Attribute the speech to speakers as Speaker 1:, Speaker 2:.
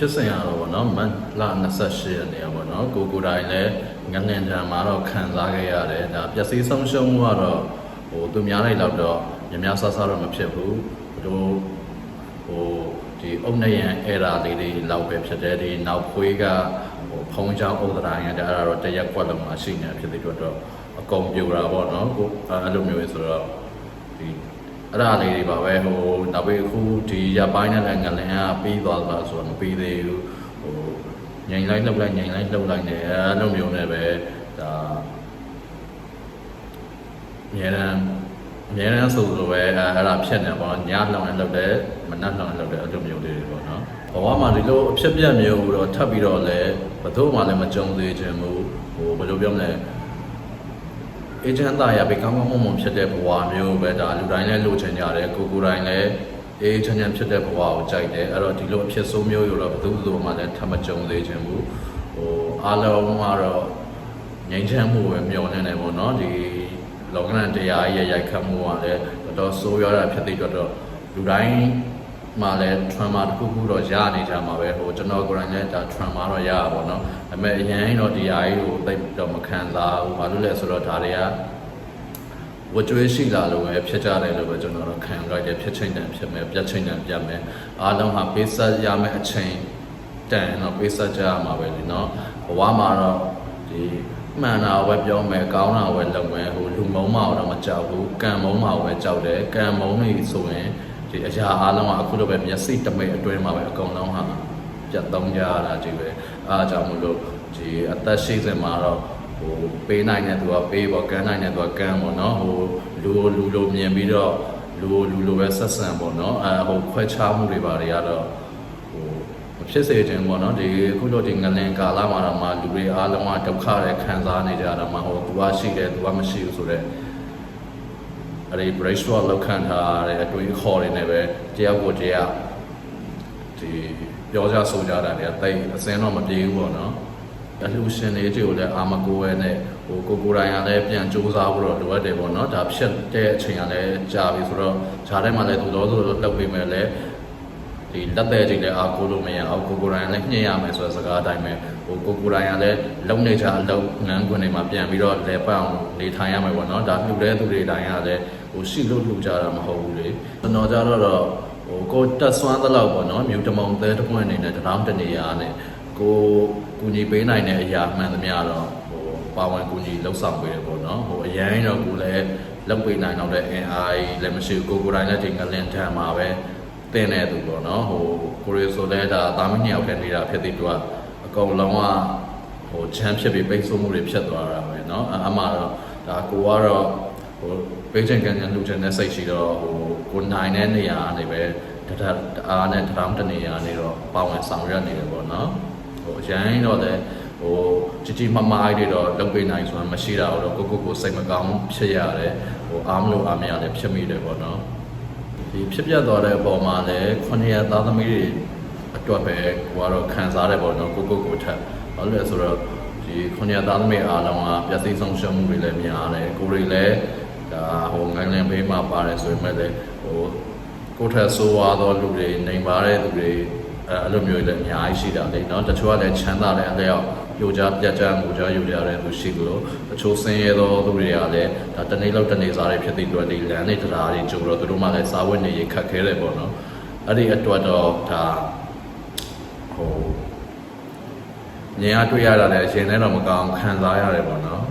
Speaker 1: ဖြစ်စဉ်ရတော့ဗောနော်မတ်လ28ရက်နေ့ပေါ့နော်ကိုကိုတိုင်းလည်းငငင်တံမှာတော့ခံစားခဲ့ရတယ်ဒါပျက်စီးဆုံးရှုံးမှုကတော့ဟိုသူများလိုက်တော့ညများဆဆတော့မဖြစ်ဘူးတို့ဟိုဒီအုတ်နယံအဲ့ဒါလေးတွေလောက်ပဲဖြစ်တယ်ဒီနောက်ခွေးကဟိုဖုံးချောင်းဥဒရာရတဲ့အဲ့ဒါတော့တရက်ကွက်လုံးမှာရှိနေဖြစ်တဲ့အတွက်တော့အကုန်ပြိုတာပေါ့နော်ကိုအဲ့လိုမျိုးဆိုတော့ဒီ အဲ့ဒါလေးတွေပါပဲဟိုနောက်ပြီးအခုဒီရပိုင်းနဲ့လည်းငလင်ကပြီးသွားတာဆိုတော့မပြီးသေးဘူးဟိုငိန်လိုက်လှုပ်လိုက်ငိန်လိုက်လှုပ်လိုက်နေအဲ့လိုမျိုးနဲ့ပဲဒါအများရန်အများရန်ဆိုလိုပဲအဲ့အဲ့ဒါဖြစ်နေပေါ့ညလောင်လည်းလှုပ်တယ်မနက်လောင်လည်းလှုပ်တယ်အဲ့လိုမျိုးလေးတွေပေါ့နော်ဘဝမှာဒီလိုအဖြစ်ပြက်မျိုးတော့ထပ်ပြီးတော့လည်းဘယ်သူမှလည်းမကြုံသေးခြင်းဘူးဟိုဘယ်လိုပြောမလဲ အေဂျင့်သားရပဲကောင်းကောင်းမွန်မွန်ဖြစ်တဲ့ဘဝမျိုးပဲဒါလူတိုင်းလည်းလိုချင်ကြတယ်ကိုကိုတိုင်းလည်းအေဂျင့်ချမ်းဖြစ်တဲ့ဘဝကိုကြိုက်တယ်အဲ့တော့ဒီလိုအဖြစ်ဆိုးမျိုးရောတော့ဘယ်သူမှလည်းထပ်မကြုံသေးခြင်းဘူးဟိုအားလုံးကတော့ငြိမ်းချမ်းမှုပဲမျှော်နေတယ်ပေါ့နော်ဒီလောကရန်တရားရဲ့ရိုက်ခတ်မှုကလည်းတော်တော်ဆိုးရွားတာဖြစ်တဲ့အတွက်တော့လူတိုင်း မှာလည်း trauma တစ်ခုခုတော့ရနေကြမှာပဲဟိုကျွန်တော်ကိုယ်တိုင်လည်းဒါ trauma တော့ရတာပေါ့နော်ဒါပေမဲ့အရင်တော့ဒီအားကြီးကိုသိပ်တော့မခံစားဘူးဘာလို့လဲဆိုတော့ဒါတွေကဝကြွေးရှိလာလို့ပဲဖြစ်ကြတယ်လို့ပဲကျွန်တော်တို့ခံလိုက်တယ်ဖြစ်ချင်းတန်ဖြစ်မယ်ပြတ်ချင်းတန်ပြတ်မယ်အားလုံးဟာပေးဆက်ရမယ့်အချိန်တန်တော့ပေးဆက်ကြရမှာပဲလीเนาะဘဝမှာတော့ဒီမှန်တာပဲပြောမယ်ကောင်းတာပဲလုပ်မယ်ဟိုလူမုံမတော့မကြောက်ဘူးကံမုံမပဲကြောက်တယ်ကံမုံနေဆိုရင် ဒီအရာအားလုံးကအခုလိုပဲမျက်စိတမိတ်အတွင်းမှာပဲအကုန်လုံးဟာပြတ်သုံးကြရတာကြည့်ပဲအားကြောင့်မလို့ဒီအသက်ရှိစင်မှာတော့ဟိုပေးနိုင်တဲ့သူကပေးပေါ့ကမ်းနိုင်တဲ့သူကကမ်းပေါ့နော်ဟိုလူလူလိုမြင်ပြီးတော့လူလူလိုပဲဆက်ဆံပေါ့နော်အဲဟိုခွဲခြားမှုတွေပါတွေကတော့ဟိုမဖြစ်စေခြင်းပေါ့နော်ဒီအခုတော့ဒီငလင်ကာလမှာတော့မှလူတွေအားလုံးကဒုက္ခတွေခံစားနေကြတာမှဟိုသူကရှိတယ်သူကမရှိဘူးဆိုတော့ အဲ့ဒီ brace work လောက်ခံထားတဲ့အတွေးခေါ်တွေနဲ့ပဲတရားကိုတရားဒီပြောကြဆိုကြတာတွေကတိတ်အစင်းတော့မပြေဘူးပေါ့နော်အလှူရှင်တွေတွေကိုလည်းအာမကိုရဲနဲ့ဟိုကိုကိုတိုင်းကလည်းပြန်စူးစမ်းဖို့တော့လိုအပ်တယ်ပေါ့နော်ဒါဖြစ်တဲ့အချိန်ကလည်းကြာပြီဆိုတော့ဈာထဲမှာလည်းသူတော်ဆိုလောက်ပြီးမယ်လည်း ဒီလက်သက်ကြီးလည်းအားကိုးလို့မရအောင်ကိုကိုရိုင်းလည်းညှိရမယ်ဆိုတဲ့စကားအတိုင်းပဲဟိုကိုကိုရိုင်းကလည်းလုံနေကြအလုံငန်းခွင်တွေမှာပြန်ပြီးတော့လဲပတ်အောင်နေထိုင်ရမယ်ပေါ့နော်ဒါလှူတဲ့သူတွေတိုင်းကလည်းဟိုရှိလို့လှူကြတာမဟုတ်ဘူးလေကျွန်တော်ကြတော့တော့ဟိုကိုတက်ဆွမ်းသလောက်ပေါ့နော်မြူတမုံသဲတစ်ပွင့်အနေနဲ့တရောင်းတနေရနဲ့ကိုကူညီပေးနိုင်တဲ့အရာမှန်သမျှတော့ဟိုပါဝင်ကူညီလှုပ်ဆောင်ပေးတယ်ပေါ့နော်ဟိုအရင်တော့ကိုလည်းလုပ်ပေးနိုင်တော့တဲ့ NI လည်းမရှိဘူးကိုကိုရိုင်းလည်းဒီငလင်ထံမှာပဲ တင်တဲ့သူပေါ့နော်ဟိုကိုရီဆိုလဲဒါတာမညောက်တဲ့နေတာဖြစ်တဲ့သူကအကုန်လုံးကဟိုချမ်းဖြစ်ပြီးပိတ်ဆို့မှုတွေဖြစ်သွားတာပဲเนาะအမှတော့ဒါကိုကတော့ဟိုပိတ်ချင်ကန်ကန်လူချင်တဲ့စိတ်ရှိတော့ဟိုကိုနိုင်တဲ့နေရာကနေပဲတတအားနဲ့တရောင်းတနေရာနေတော့ပါဝင်ဆောင်ရွက်နေတယ်ပေါ့နော်ဟိုအရင်တော့လည်းဟိုជីជីမမအိုက်တွေတော့လုပ်ပေးနိုင်ဆိုတာမရှိတာတော့ကိုကိုကိုစိတ်မကောင်းဖြစ်ရတယ်ဟိုအားမလို့အားမရလည်းဖြစ်မိတယ်ပေါ့နော် ဒီဖြစ်ပြသွားတဲ့အပေါ်မှာလည်း900သားသမီးတွေအတွက်ပဲကိုကတော့ခံစားတယ်ပေါ့နော်ကိုကိုကိုထက်ဘာလို့လဲဆိုတော့ဒီ900သားသမီးအားလုံးကပျက်စီးဆုံးရှုံးမှုတွေလည်းများတယ်ကိုတွေလည်းဒါဟိုငန်းလင်းဘေးမှာပါတယ်ဆိုပေမဲ့လည်းဟိုကိုထက်ဆိုးွားသောလူတွေနေပါတဲ့သူတွေအဲအဲ့လိုမျိုးတွေလည်းအများကြီးရှိတာလေနော်တချို့ကလည်းချမ်းသာတဲ့အလျောက် ပြိုကြပြတ်ကြငိုကြယူကြတဲ့သူရှိသလိုတချို့ဆင်းရဲသောသူတွေကလည်းဒါတနေ့လောက်တနေ့စားတွေဖြစ်တဲ့အတွက်ဒီလမ်းတွေတရားတွေကြိုတော့သူတို့မှလည်းစားဝတ်နေရေးခက်ခဲတယ်ပေါ့နော်အဲ့ဒီအတွက်တော့ဒါဟိုညင်အားတွေ့ရတာလည်းအရင်နဲ့တော့မကောင်းခံစားရတယ်ပေါ့နော်